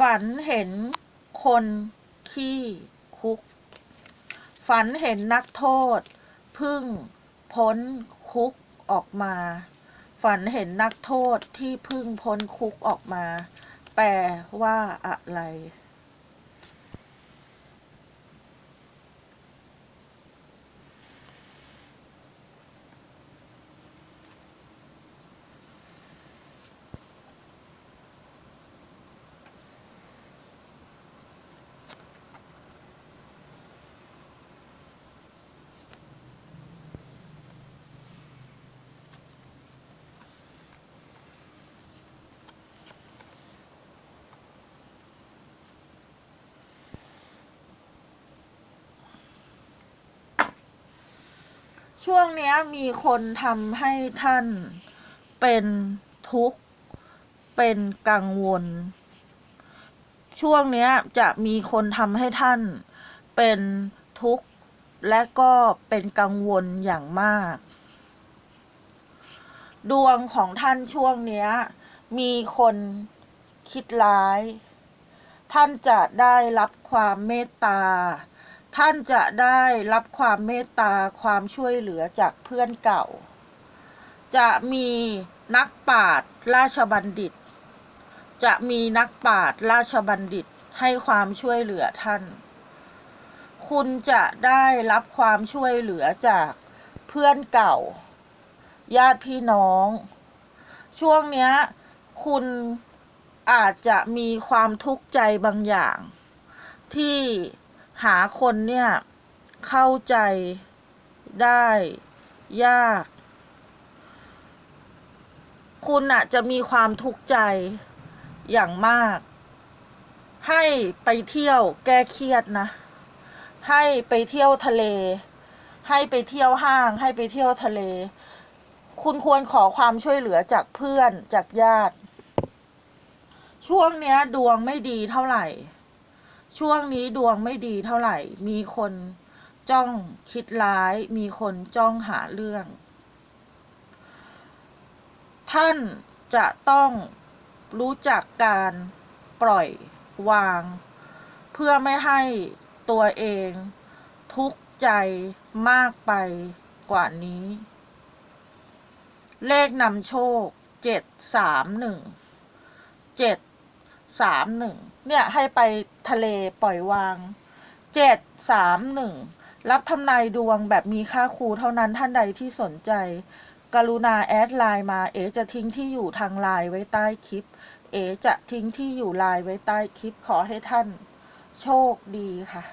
ฝันเห็นคนขี้คุก ฝันเห็นนักโทษ พึ่งพ้นคุกออกมา ฝันเห็นนักโทษที่พึ่งพ้นคุกออกมา แปลว่าอะไร ช่วงเนี้ยมีคนทำให้ท่านเป็นทุกข์ เป็นกังวล ช่วงเนี้ยจะมีคนทำให้ท่านเป็นทุกข์ และก็เป็นกังวลอย่างมาก ดวงของท่านช่วงเนี้ย มีคนคิดร้าย ท่านจะได้รับความเมตตา ท่านจะได้รับความเมตตาความช่วยเหลือจากเพื่อนเก่า จะมีนักปราชญ์ราชบัณฑิต จะมีนักปราชญ์ราชบัณฑิตให้ความช่วยเหลือท่าน คุณจะได้รับความช่วยเหลือจากเพื่อนเก่า ญาติพี่น้อง ช่วงเนี้ย คุณอาจจะมีความทุกข์ใจบางอย่าง ที่ หาคนเนี่ย เข้าใจได้ยาก คุณอะจะมีความทุกข์ใจอย่างมาก ให้ไปเที่ยวแก้เครียดนะ ให้ไปเที่ยวทะเล ให้ไปเที่ยวห้าง ให้ไปเที่ยวทะเล คุณควรขอความช่วยเหลือจากเพื่อนจากญาติ ช่วงเนี้ยดวงไม่ดีเท่าไหร่ ช่วงนี้ดวงไม่ดีเท่าไหร่ มีคนจ้องคิดร้าย มีคนจ้องหาเรื่อง ท่านจะต้องรู้จักการปล่อยวาง เพื่อไม่ให้ตัวเองทุกข์ใจมากไปกว่านี้ เลขนำโชคเจ็ดสามหนึ่งเจ็ดสามหนึ่ง เนี่ยให้ไปทะเลปล่อยวางเจ็ดสามหนึ่งรับทำนายดวงแบบมีค่าครูเท่านั้นท่านใดที่สนใจ กรุณาแอดไลน์มาเอจะทิ้งที่อยู่ทางไลน์ไว้ใต้คลิป เอจะทิ้งที่อยู่ไลน์ไว้ใต้คลิปขอให้ท่าน โชคดีค่ะ